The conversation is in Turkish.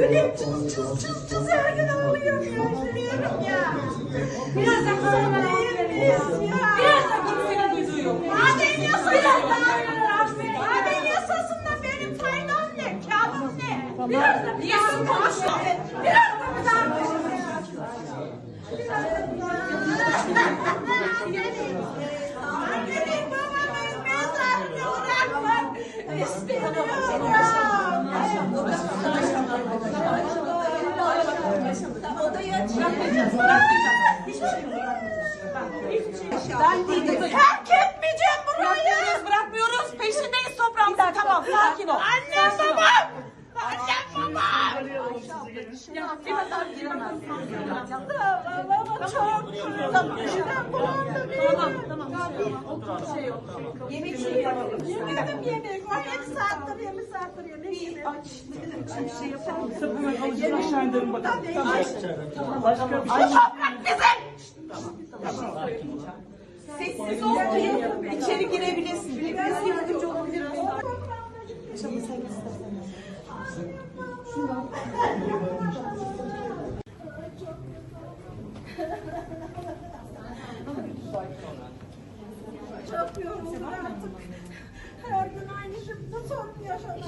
Gülüm çız çız çız çız her gün ağlıyorum ya. Üzülüyorum ya. Biraz da kızımla ağlayabiliriz ya. Biraz da kimsenin duyduğu yok. Maden yasasında Maden yasasında benim faydam ne? Kârım ne? Biraz da Niye sus konuşma? Biraz da bir daha Annemin babamın mezarını bırakmak istemiyorum. Odaya Ben değilim. Terk etmeyeceğim burayı. Bırakmıyoruz, bırakmıyoruz. Peşindeyiz toprağımızın. Tamam, sakin ol. Annem babam. Annem babam. Bir kadar giremez. Çok kırıldım. Ben bulandım. Tamam, tamam. Bir şey yok. Yemek şey yapalım. Yemedim yemek. Var yarım saattir yarım saattir yemek. Aç. Bir şey mısın? Hemen avucunu aşağı indirin bakalım. Tamam. Başka bir şey Ay toprak bizim. Sessiz ol. İçeri girebilirsin. Biz yardımcı olabiliriz. Çok yoruldum artık. Her gün aynı şey. Bu sorun yaşamak.